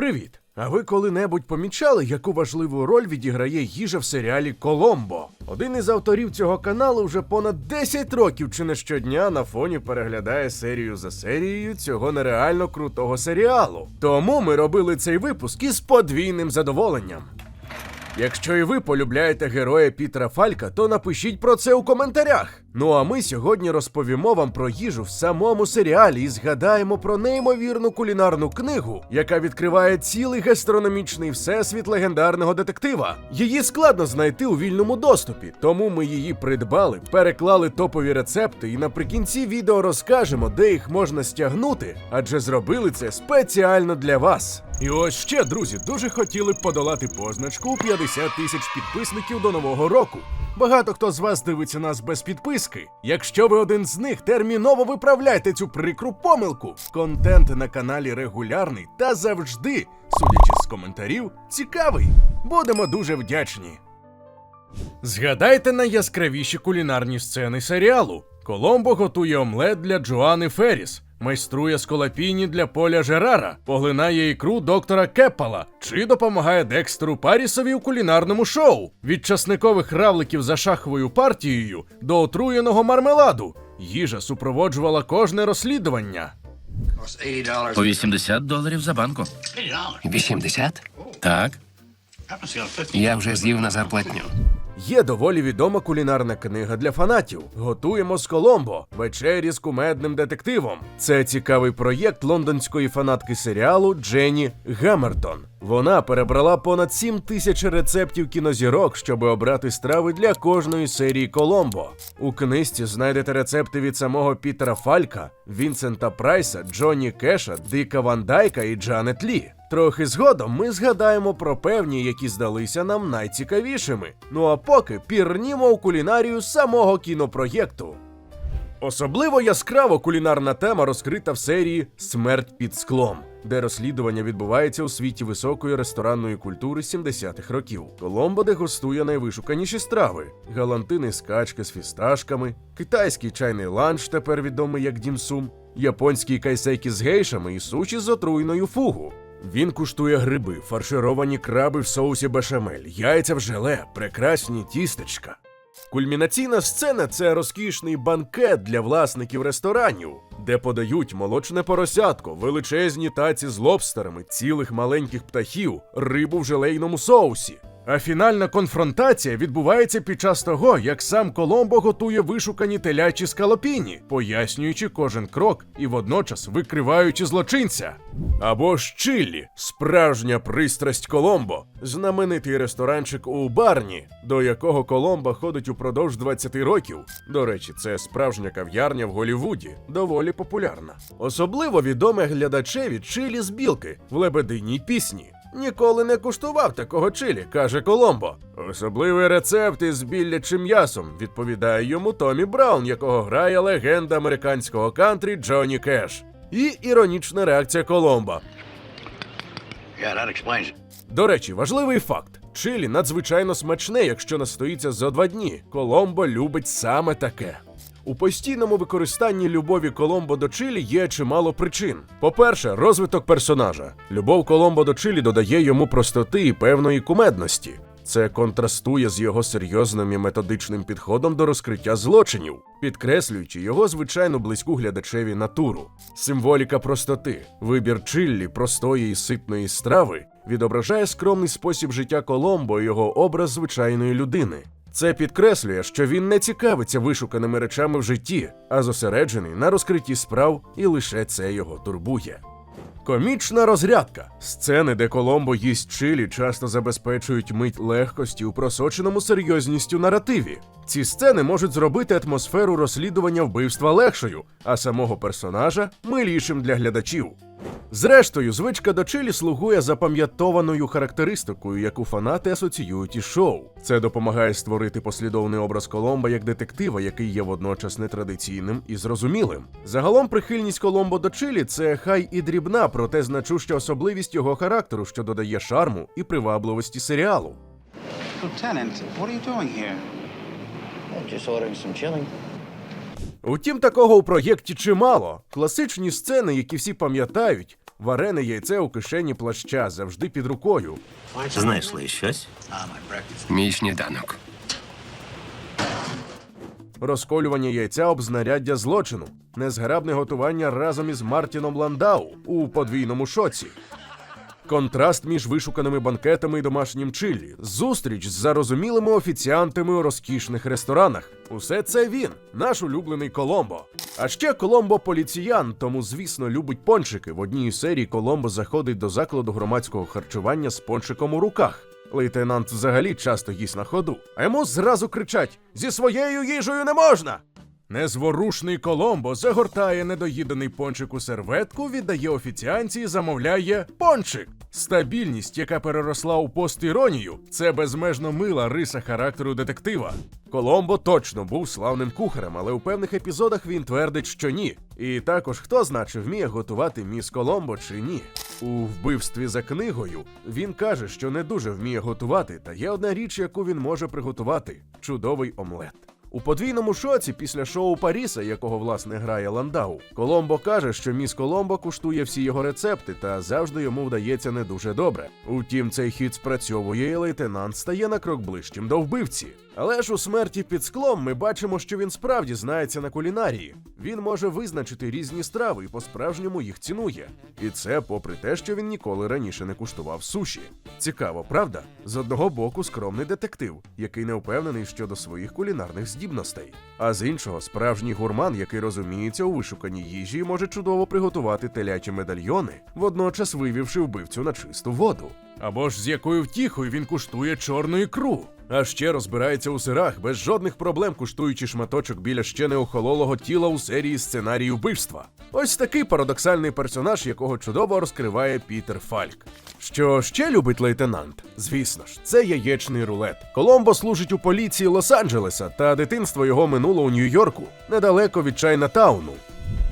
Привіт! А ви коли-небудь помічали, яку важливу роль відіграє їжа в серіалі Коломбо? Один із авторів цього каналу вже понад 10 років чи не щодня на фоні переглядає серію за серією цього нереально крутого серіалу. Тому ми робили цей випуск із подвійним задоволенням. Якщо і ви полюбляєте героя Пітера Фалька, то напишіть про це у коментарях. Ну а ми сьогодні розповімо вам про їжу в самому серіалі і згадаємо про неймовірну кулінарну книгу, яка відкриває цілий гастрономічний всесвіт легендарного детектива. Її складно знайти у вільному доступі, тому ми її придбали, переклали топові рецепти і наприкінці відео розкажемо, де їх можна стягнути, адже зробили це спеціально для вас. І ось ще, друзі, дуже хотіли б подолати позначку у 50 тисяч підписників до нового року. Багато хто з вас дивиться нас без підписки. Якщо ви один з них, терміново виправляйте цю прикру помилку. Контент на каналі регулярний та завжди, судячи з коментарів, цікавий. Будемо дуже вдячні. Згадайте найяскравіші кулінарні сцени серіалу. Коломбо готує омлет для Джоани Ферріс, майструє сколапіні для Поля Жерара, поглинає ікру доктора Кеппала чи допомагає Декстеру Парісові у кулінарному шоу. Від часникових равликів за шаховою партією до отруєного мармеладу. Їжа супроводжувала кожне розслідування. По 80 доларів за банку. 80? Так. Я вже з'їв на зарплатню. Є доволі відома кулінарна книга для фанатів. Готуємо з Коломбо. Вечері з кумедним детективом. Це цікавий проєкт лондонської фанатки серіалу Дженні Гаммертон. Вона перебрала понад 7 тисяч рецептів кінозірок, щоб обрати страви для кожної серії Коломбо. У книжці знайдете рецепти від самого Пітера Фалька, Вінсента Прайса, Джонні Кеша, Дика Ван Дайка і Джанет Лі. Трохи згодом ми згадаємо про певні, які здалися нам найцікавішими. Ну а поки пірнімо у кулінарію самого кінопроєкту. Особливо яскраво кулінарна тема розкрита в серії Смерть під склом, де розслідування відбувається у світі високої ресторанної культури 70-х років. Коломбо дегустує найвишуканіші страви: галантини з качки з фісташками, китайський чайний ланч, тепер відомий як дімсум, японські кайсейки з гейшами і суші з отруйною фугу. Він куштує гриби, фаршировані краби в соусі бешамель, яйця в желе, прекрасні тістечка. Кульмінаційна сцена це розкішний банкет для власників ресторанів, де подають молочне поросятко, величезні таці з лобстерами, цілих маленьких птахів, рибу в желейному соусі. А фінальна конфронтація відбувається під час того, як сам Коломбо готує вишукані телячі скалопіні, пояснюючи кожен крок і водночас викриваючи злочинця. Або ж Чиллі, справжня пристрасть Коломбо, знаменитий ресторанчик у Барні, до якого Коломбо ходить упродовж 20 років. До речі, це справжня кав'ярня в Голівуді, доволі популярна. Особливо відоме глядачеві чилі з білки в лебединій пісні. Ніколи не куштував такого чилі, каже Коломбо. Особливий рецепт із біллячим м'ясом, відповідає йому Томі Браун, якого грає легенда американського кантрі Джонні Кеш. І іронічна реакція Коломбо. Yeah, that explains it. До речі, важливий факт: чилі надзвичайно смачне, якщо настоїться за два дні. Коломбо любить саме таке. У постійному використанні любові Коломбо до Чилі є чимало причин. По-перше, розвиток персонажа. Любов Коломбо до Чилі додає йому простоти і певної кумедності. Це контрастує з його серйозним і методичним підходом до розкриття злочинів, підкреслюючи його звичайну близьку глядачеві натуру. Символіка простоти, вибір чиллі простої і ситної страви відображає скромний спосіб життя Коломбо і його образ звичайної людини. Це підкреслює, що він не цікавиться вишуканими речами в житті, а зосереджений на розкритті справ, і лише це його турбує. Комічна розрядка. Сцени, де Коломбо їсть чилі, часто забезпечують мить легкості у просоченому серйозністю наративі. Ці сцени можуть зробити атмосферу розслідування вбивства легшою, а самого персонажа милішим для глядачів. Зрештою, звичка до чилі слугує запам'ятованою характеристикою, яку фанати асоціюють із шоу. Це допомагає створити послідовний образ Коломба як детектива, який є водночас нетрадиційним і зрозумілим. Загалом прихильність Коломбо до чилі це хай і дрібна, проте значуща особливість його характеру, що додає шарму і привабливості серіалу. Lieutenant, what are you doing here? Just ordering some chili. Утім, такого у проєкті чимало. Класичні сцени, які всі пам'ятають, Варене яйце у кишені плаща завжди під рукою. Знайшли щось? Мій сніданок. Розколювання яйця об знаряддя злочину, незграбне готування разом із Мартіном Ландау у подвійному шоці. Контраст між вишуканими банкетами і домашнім чиллі, зустріч з зарозумілими офіціантами у розкішних ресторанах. Усе це він, наш улюблений Коломбо. А ще Коломбо поліціян, тому звісно любить пончики. В одній серії Коломбо заходить до закладу громадського харчування з пончиком у руках. Лейтенант взагалі часто їсть на ходу, а йому зразу кричать: зі своєю їжею не можна. Незворушний Коломбо загортає недоїдений пончик у серветку, віддає офіціанці і замовляє пончик. Стабільність, яка переросла у постіронію, це безмежно мила риса характеру детектива. Коломбо точно був славним кухарем, але у певних епізодах він твердить, що ні. І також хто зна, чи вміє готувати міс Коломбо чи ні. У вбивстві за книгою він каже, що не дуже вміє готувати, та є одна річ, яку він може приготувати чудовий омлет. У подвійному шоці після шоу Паріса, якого власне грає Ландау, Коломбо каже, що міс Коломбо куштує всі його рецепти, та завжди йому вдається не дуже добре. Утім, цей хід спрацьовує, і лейтенант стає на крок ближчим до вбивці. Але ж у смерті під склом ми бачимо, що він справді знається на кулінарії. Він може визначити різні страви і по-справжньому їх цінує. І це попри те, що він ніколи раніше не куштував суші. Цікаво, правда? З одного боку, скромний детектив, який не впевнений щодо своїх кулінарних здібностей. А з іншого, справжній гурман, який розуміється у вишуканій їжі, може чудово приготувати телячі медальйони, водночас вивівши вбивцю на чисту воду. Або ж з якою втіхою він куштує чорну ікру. А ще розбирається у сирах, без жодних проблем куштуючи шматочок біля ще не охололого тіла у серії сценарії вбивства. Ось такий парадоксальний персонаж, якого чудово розкриває Пітер Фальк. Що ще любить лейтенант? Звісно ж, це яєчний рулет. Коломбо служить у поліції Лос-Анджелеса, та дитинство його минуло у Нью-Йорку, недалеко від Чайнатауну.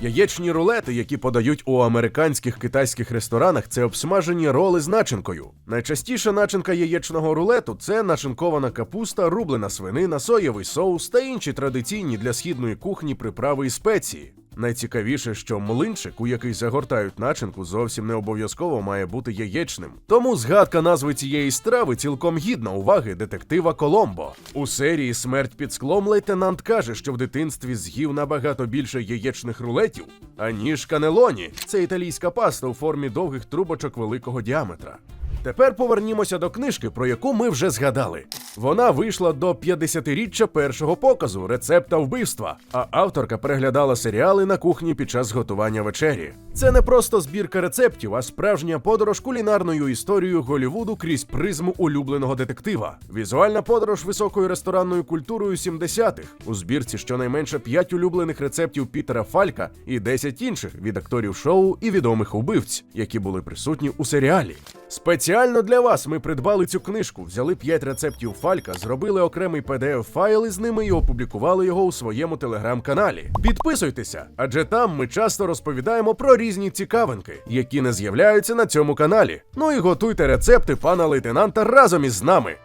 Яєчні рулети, які подають у американських китайських ресторанах, це обсмажені роли з начинкою. Найчастіша начинка яєчного рулету це начинкована капуста, рублена свинина, соєвий соус та інші традиційні для східної кухні приправи і спеції. Найцікавіше, що млинчик, у який загортають начинку, зовсім не обов'язково має бути яєчним. Тому згадка назви цієї страви цілком гідна уваги детектива Коломбо. У серії Смерть під склом лейтенант каже, що в дитинстві з'їв набагато більше яєчних рулетів, аніж канелоні. Це італійська паста у формі довгих трубочок великого діаметра. Тепер повернімося до книжки, про яку ми вже згадали. Вона вийшла до 50-річчя першого показу рецепта вбивства, а авторка переглядала серіали на кухні під час готування вечері. Це не просто збірка рецептів, а справжня подорож кулінарною історією Голівуду крізь призму улюбленого детектива. Візуальна подорож високою ресторанною культурою 70-х. У збірці щонайменше 5 улюблених рецептів Пітера Фалька і 10 інших від акторів шоу і відомих убивць, які були присутні у серіалі. Спеціально для вас ми придбали цю книжку, взяли 5 рецептів Фалька, зробили окремий pdf файл із ними і опублікували його у своєму телеграм-каналі. Підписуйтеся, адже там ми часто розповідаємо про різні цікавинки, які не з'являються на цьому каналі. Ну і готуйте рецепти пана лейтенанта разом із нами.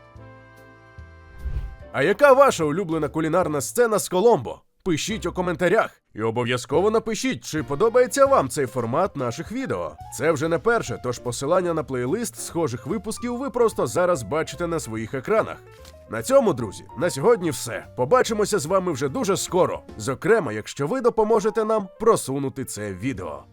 А яка ваша улюблена кулінарна сцена з Коломбо? Пишіть у коментарях. І обов'язково напишіть, чи подобається вам цей формат наших відео. Це вже не перше, тож посилання на плейлист схожих випусків ви просто зараз бачите на своїх екранах. На цьому, друзі, на сьогодні все. Побачимося з вами вже дуже скоро. Зокрема, якщо ви допоможете нам просунути це відео.